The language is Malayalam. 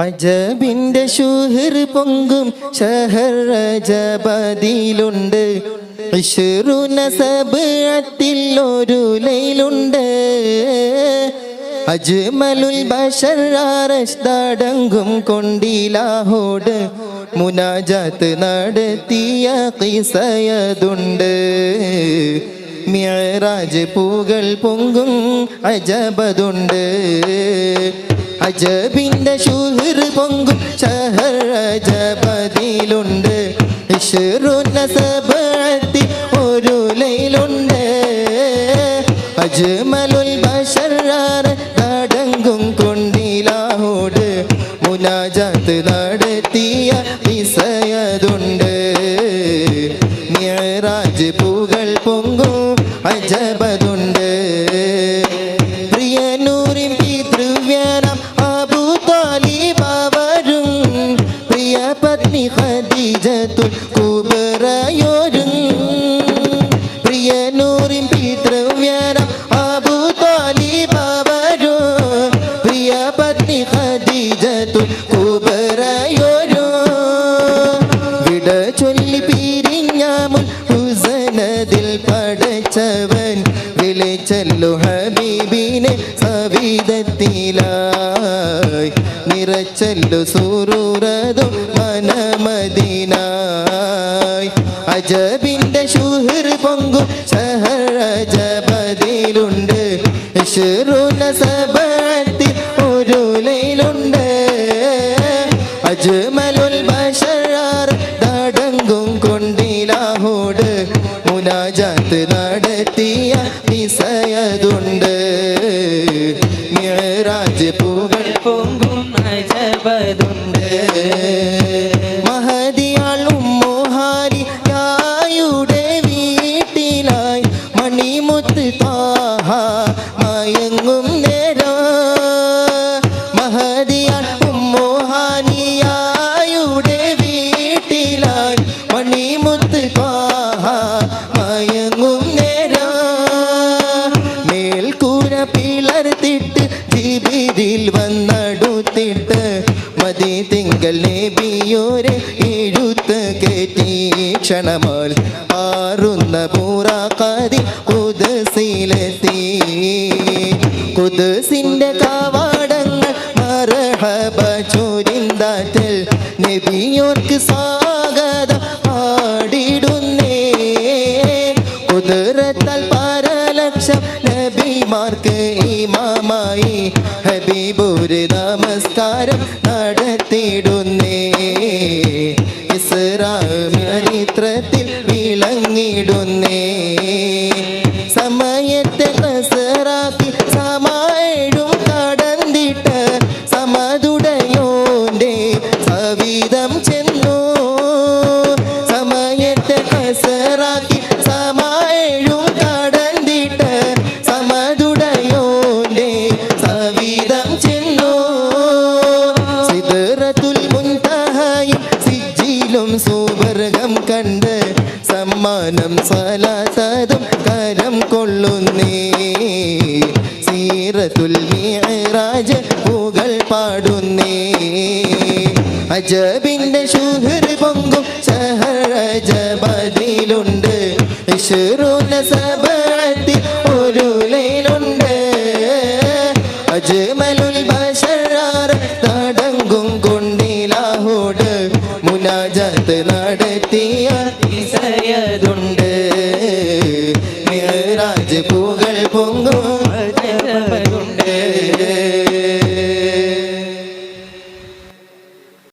അജബിന്റെ ഷുഹർ പൊങ്കും ഷഹർ അജബദിലുണ്ട് സബത്തിൽ ഒരു ലൈലുണ്ട്. അജ്മലുൽ ബഷർ അറസ്തടങ്കും കൊണ്ടിലാഹോട് മുനാജാത്ത് നടത്തിയ കിസയതുണ്ട്. മിയറാജ് പൂകൾ പൊങ്കും അജബതുണ്ട്. അജബിന്റെ ഷുഹർ പൊങ്കും ഷഹർ അജബദിലുണ്ട് സബത്തി ഒരു ലൈലുണ്ട്. അജ്മലുൽ ബഷറാർ തടങ്കും കൊണ്ടിലാഹോട് മുനാജാത്ത് നടത്തിയ വിസയതുണ്ട്. ഖദീജത്തുൽ കുബറയോരും പ്രിയനൂറിൻ പിതൃവ്യാനം അബു താലിബ് അവരും പ്രിയ പത്നി ഹദീജത്തുൽ കുബറയോരും വിട ചൊല്ലി പടച്ചവൻ ഹബീബിനെ സവിധത്തിലായി. നിറച്ചല്ലു സൂറൂറതും അജബിന്റെ ഷുഹർ പൊങ്കും ഷഹർ അജബദിലുണ്ട് ഷുറുന സബത്തിൽ ഒരു ലൈലുണ്ട്. അജ്മലുൽ ബഷറാർ തടങ്കും കൊണ്ടിലാഹോട്. മുനാജാത്ത് നടത്തിയ വിസയതുണ്ട് മിയറാജ് പൂകൾ പൊങ്കും അജബതുണ്ട് താഹ മയങ്ങും നേരം. മയങ്ങും നേരം. പിളർത്തിട്ട് വന്നടുത്തിട്ട് ആറുന്ന പൂറാക്കാതി കുതസിലെത്തി കവാടങ്ങൾ മറഹബ ചോരിന്താറ്റൽ നബിയോർക്ക് സ്വാഗതം പാടിടുന്നേ. കുതിരത്താൽ പരലക്ഷം നബിമാർക്ക് ഇമാമായി ഹബീബൂര് നമസ്കാരം നടത്തിയിടുന്നേ ഇസ്രാമിത്രത്തിൽ വിളങ്ങിടുന്നേ. സമയത്തെ സുവർഗം കണ്ട് സമ്മാനം കരം കൊള്ളുന്നേ. പാടുന്നേ. പൊങ്കും സഹർ അജബദിലുണ്ട് ബിഷുറൂന സബഅത്തി ഒരു ലൈലുണ്ട് അജ്മലുൽ ബശറാർ തടങ്കും കൊണ്ടിലാഹോട് മുനാജത്ത് നടത്തിയ ഈസയതുണ്ട് മിഹ്റാജ് പൂകൾ പൊങ്ങും. ഉണ്ട്